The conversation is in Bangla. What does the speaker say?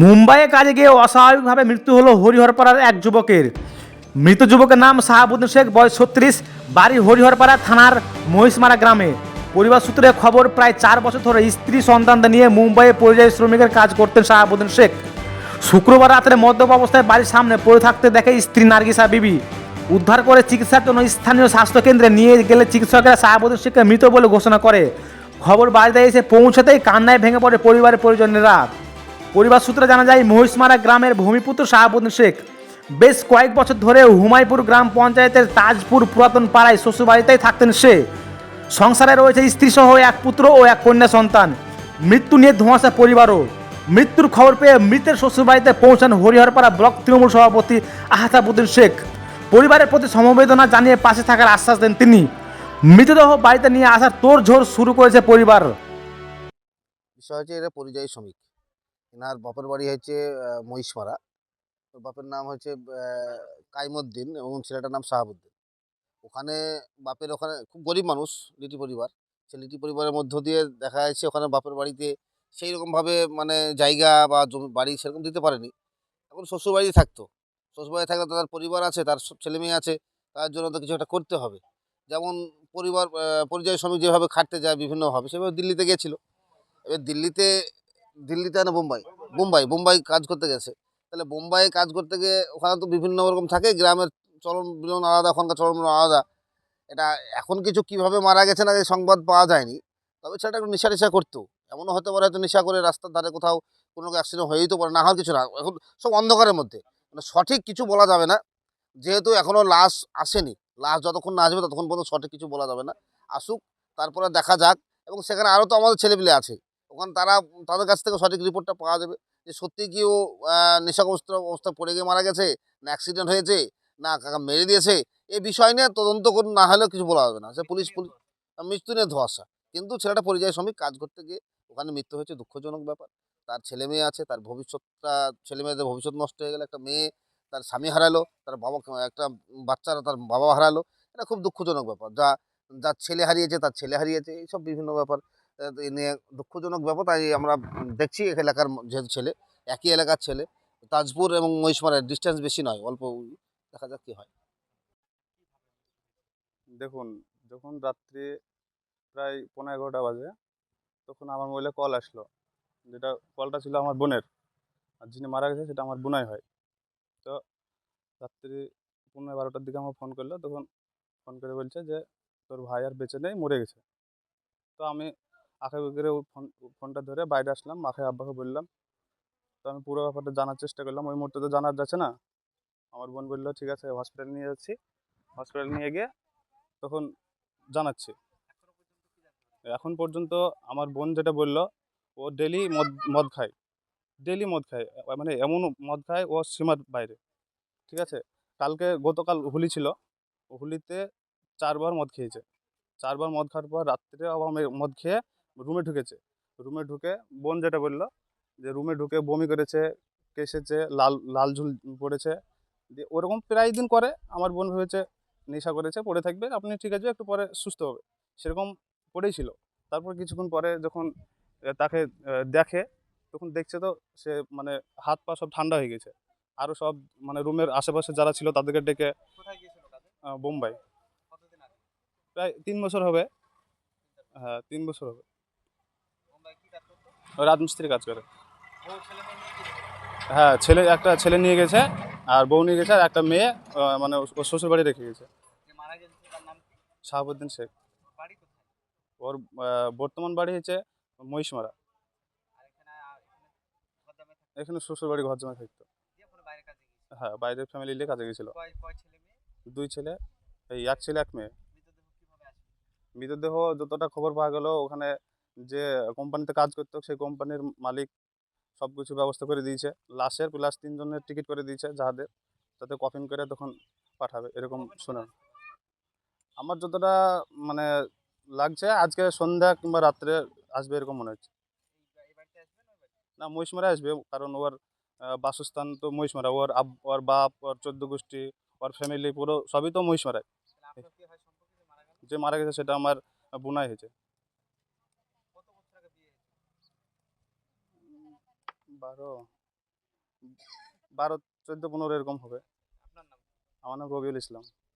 মুম্বাইয়ে কাজে গিয়ে অস্বাভাবিকভাবে মৃত্যু হলো হরিহরপাড়ার এক যুবকের। মৃত যুবকের নাম শাহাবুদ্দিন শেখ, বয়স ছত্রিশ, বাড়ি হরিহরপাড়া থানার মহিষমারা গ্রামে। পরিবার সূত্রে খবর, প্রায় চার বছর ধরে স্ত্রী সন্তানদের নিয়ে মুম্বাইয়ে পরিযায়ী শ্রমিকের কাজ করতেন শাহাবুদ্দিন শেখ। শুক্রবার রাত্রে মদ্যপ অবস্থায় বাড়ির সামনে পড়ে থাকতে দেখে স্ত্রী নার্গিসা বিবি। উদ্ধার করে চিকিৎসার জন্য স্থানীয় স্বাস্থ্যকেন্দ্রে নিয়ে গেলে চিকিৎসকেরা শাহাবুদ্দিন শেখকে মৃত বলে ঘোষণা করে। খবর বাড়িতে এসে পৌঁছাতেই কান্নায় ভেঙে পড়ে পরিবারের পরিজনেরা। পরিবার সূত্রে জানা যায়, মহিষমারা গ্রামের ভূমিপুত্র শাহাবুদ্দিন শেখ বেশ কয়েক বছর ধরে হুমায়পুর গ্রাম পঞ্চায়েতের তাজপুর পুরাতন পাড়ায় শ্বশুরবাড়িতেই থাকতেন সে। সংসারে রয়েছে স্ত্রী সহ এক পুত্র ও এক কন্যা সন্তান। মৃত্যু নিয়ে ধোঁয়াশা পরিবারও। মৃত্যুর খবর পেয়ে মৃতের শ্বশুরবাড়িতে পৌঁছান হরিহরপাড়া ব্লক তৃণমূল সভাপতি আহতাবুদ্দিন শেখ। পরিবারের প্রতি সমবেদনা জানিয়ে পাশে থাকার আশ্বাস দেন তিনি। মৃতদেহ বাড়িতে নিয়ে আসার তোড়ঝোড় শুরু করেছে পরিবার। বিষয় হচ্ছে এরা পরিযায়ী শ্রমিক। এনার বাপের বাড়ি হচ্ছে মহিষমারা ওর বাপের নাম আহ, কাইমুদ্দিন এবং ছেলেটার নাম শাহাবুদ্দিন। ওখানে বাপের ওখানে খুব গরিব মানুষ লিটি পরিবার। সে লিটি পরিবারের মধ্য দিয়ে দেখা যাচ্ছে ওখানে বাপের বাড়িতে সেই রকমভাবে মানে জায়গা বা জমি বাড়ি সেরকম দিতে পারেনি। এখন শ্বশুরবাড়ি থাকতো। শ্বশুরবাড়ি থাকলে তার পরিবার আছে তার ছেলে মেয়ে আছে তার জন্য তো কিছু একটা করতে হবে। যেমন পরিবার পরিযায়ী শ্রমিক যেভাবে খাটতে যায় বিভিন্নভাবে সেভাবে দিল্লিতে গিয়েছিল। এবার দিল্লিতে দিল্লিতে না বোম্বাই বোম্বাই বোম্বাই কাজ করতে গেছে। তাহলে বোম্বাই কাজ করতে গিয়ে ওখানে তো বিভিন্ন রকম থাকে, গ্রামের চলন বিলন আলাদা, ওখানকার বিলন আলাদা। এটা এখন কিছু কীভাবে মারা গেছে না এই সংবাদ পাওয়া যায়নি। তবে সেটা একটু নেশা টেশা করতো। এমনও হতে পারে হয়তো নেশা করে রাস্তার ধারে কোথাও কোনো অ্যাক্সিডেন্ট হয়েই তো পারে, না হওয়ার কিছু না। এখন সব অন্ধকারের মধ্যে। মানে সঠিক কিছু বলা যাবে না। যেহেতু এখনও লাশ আসেনি, লাশ যতক্ষণ না আসবে ততক্ষণ পর্যন্ত সঠিক কিছু বলা যাবে না। আসুক, তারপরে দেখা যাক। এবং সেখানে আরও তো আমাদের ছেলেপিলে আছে। ওখানে তারা, তাদের কাছ থেকে সঠিক রিপোর্টটা পাওয়া যাবে। যে সত্যি কি ও নেশাগ্রস্ত অবস্থায় পড়ে গিয়ে মারা গেছে? না অ্যাক্সিডেন্ট হয়েছে? না কাকা মেরে দিয়েছে? এই বিষয় নিয়ে তদন্ত করে না হলেও কিছু বলা যাবে না। সে পুলিশ পুলিশ, মৃত্যু নিয়ে ধোয়াশা। কিন্তু ছেলেটা পরিযায়ী শ্রমিক, কাজ করতে গিয়ে ওখানে মৃত্যু হয়েছে, দুঃখজনক ব্যাপার। তার ছেলে মেয়ে আছে, তার ভবিষ্যৎটা, ছেলে মেয়েদের ভবিষ্যৎ নষ্ট হয়ে গেলে, একটা মেয়ে তার স্বামী হারালো, তার বাবা, একটা বাচ্চারা তার বাবা হারালো। এটা খুব দুঃখজনক ব্যাপার। যা যার ছেলে হারিয়েছে, তার ছেলে হারিয়েছে, এইসব বিভিন্ন ব্যাপার। নিয়ে দুঃখজনক ব্যাপার, তাই আমরা দেখছি এলাকার যেহেতু ছেলে, একই এলাকার ছেলে, তাজপুর এবং মহিষমারের ডিস্টেন্স বেশি নয়, অল্প দেখা যাক কী হয়। দেখুন, যখন রাত্রি প্রায় পনেরো এগারোটা বাজে, তখন আমার মোবাইলে কল আসলো। যেটা কলটা ছিল আমার বোনের, আর যিনি মারা গেছে সেটা আমার বোনাই হয়। তো রাত্রি পনেরো বারোটার দিকে আমার ফোন করল, তখন ফোন করে বলছে যে, তোর ভাই আর বেঁচে নেই, মরে গেছে। তো আমি আঁকে করে ফোন ফোনটা ধরে বাইরে আসলাম, মাকে, আব্বাকে বললাম। তো আমি পুরো ব্যাপারটা জানার চেষ্টা করলাম। ওই মুহূর্তে তো জানার যাচ্ছে না। আমার বোন বলল, ঠিক আছে হসপিটালে নিয়ে যাচ্ছি। হসপিটালে নিয়ে গিয়ে তখন জানাচ্ছি। এখন পর্যন্ত আমার বোন যেটা বলল, ও ডেলি মদ মদ খায়। ডেলি মদ খায়। মানে এমন মদ খায়, ও সীমার বাইরে। ঠিক আছে? কালকে, গতকাল হোলি ছিল। হোলিতে চারবার মদ খেয়েছে। চারবার মদ খাওয়ার পর রাত্রে আবার মদ খেয়ে রুমে ঢুকেছে। রুমে ঢুকে বোন যেটা বলল যে রুমে ঢুকে বমি করেছে কেসেছে লাল লাল ঝুল পড়েছে। দিয়ে ওরকম প্রায় দিন করে আমার বোন ভেবেছে নেশা করেছে পড়ে থাকবে আপনি ঠিক আছে একটু পরে সুস্থ হবে। সেরকম পড়েই ছিল। তারপর কিছুক্ষণ পরে যখন তাকে দেখে তখন দেখছে তো সে মানে হাত পা সব ঠান্ডা হয়ে গেছে। আরও সব মানে রুমের আশেপাশে যারা ছিল তাদেরকে ডেকে বোম্বাই। প্রায় তিন বছর হবে। হ্যাঁ তিন বছর হবে। ও রাজমিস্ত্রি কাজ করে। হ্যাঁ ছেলে একটা ছেলে নিয়ে গেছে আর বউ নিয়ে গেছে আর একটা মেয়ে মানে ওর শ্বশুর বাড়ি রেখে গেছে। শাহাবুদ্দিন শেখ। ওর বর্তমান বাড়ি হচ্ছে মহিষমারা। এখানে শ্বশুর বাড়ি ঘর জমা থাকতো। হ্যাঁ বাইরের ফ্যামিলি নিয়ে কাজে গেছিল দুই ছেলে এই এক ছেলে এক মেয়ে। মৃতদেহ যতটা খবর পাওয়া গেল ওখানে যে কোম্পানিতে কাজ করতো সেই কোম্পানির মালিক সব কিছু ব্যবস্থা করে দিয়েছে। লাশের প্লাস তিনজনের টিকিট করে দিয়েছে যাহাদের তাতে কফিন করে তখন পাঠাবে এরকম শুনে। আমার যতটা মানে লাগছে আজকে সন্ধ্যা কিংবা রাত্রে আসবে এরকম মনে হচ্ছে। না মহিষমারা আসবে কারণ ওর বাসস্থান তো মহিষমারা। ওর আব ওর বাপ ওর চোদ্দ গোষ্ঠী ওর ফ্যামিলি পুরো সবই তো মহিষমারায় যে মারা গেছে সেটা আমার বোনাই হয়েছে। বারো বারো চোদ্দ পনেরো এরকম হবে। আমার নাম রবিউল ইসলাম।